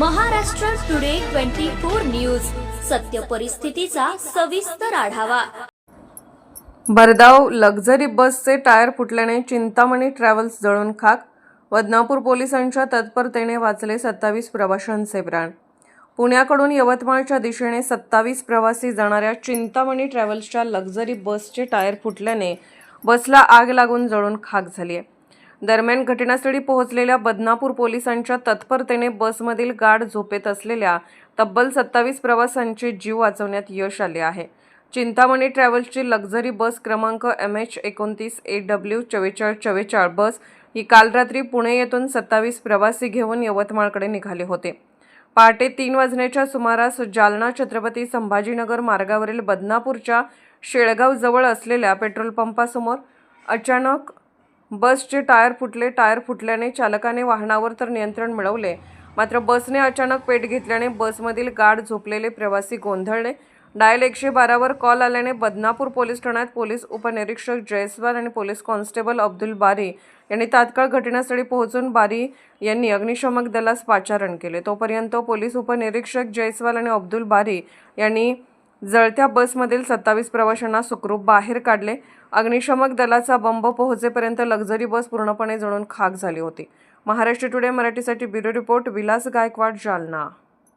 Maharashtra today twenty four news. सत्य परिस्थितीचा सविस्तर आढावा. भरधाव लक्झरी बसचे टायर फुटल्याने चिंतामणी ट्रॅव्हल्स जळून खाक. बदनापूर पोलिसांच्या तत्परतेने वाचले सत्तावीस प्रवाशांचे प्राण. पुण्याकडून यवतमाळच्या दिशेने सत्तावीस प्रवासी जाणाऱ्या चिंतामणी ट्रॅव्हल्सच्या लक्झरी बसचे टायर फुटल्याने बसला आग लागून जळून खाक झाली आहे दरम्यान घटनास्थळी पोहोचलेल्या बदनापूर पोलिसांच्या तत्परतेने बसमधील गाढ झोपेत असलेल्या तब्बल सत्तावीस प्रवाशांचे जीव वाचवण्यात यश आले आहे. चिंतामणी ट्रॅव्हल्सची लक्झरी बस क्रमांक एम एच एकोणतीस ए डब्ल्यू चव्वेचाळ चव्वेचाळ बस ही काल रात्री पुणे येथून सत्तावीस प्रवासी घेऊन यवतमाळकडे निघाले होते. पहाटे तीन वाजण्याच्या सुमारास जालना छत्रपती संभाजीनगर मार्गावरील बदनापूरच्या शेळगावजवळ असलेल्या पेट्रोल पंपासमोर अचानक बसचे टायर फुटले टायर फुटल्याने चालकाने वाहनावर तर नियंत्रण मिळवले. मात्र बसने अचानक पेट घेतल्याने बसमधील गाढ झोपलेले प्रवासी गोंधळले. डायल एकशे बारावर कॉल आल्याने बदनापूर पोलीस ठाण्यात पोलीस उपनिरीक्षक जयस्वाल आणि पोलीस कॉन्स्टेबल अब्दुल बारी यांनी तात्काळ घटनास्थळी पोहोचून बारी यांनी अग्निशमक दलास पाचारण केले. तोपर्यंत पोलीस उपनिरीक्षक जयस्वाल आणि अब्दुल बारी यांनी जळत्या बसमधील सत्तावीस प्रवाशांना सुखरूप बाहेर काढले. अग्निशमक दलाचा बंब पोहोचेपर्यंत लक्झरी बस पूर्णपणे जळून खाक झाली होती. महाराष्ट्र टुडे मराठीसाठी ब्युरो रिपोर्ट विलास गायकवाड जालना.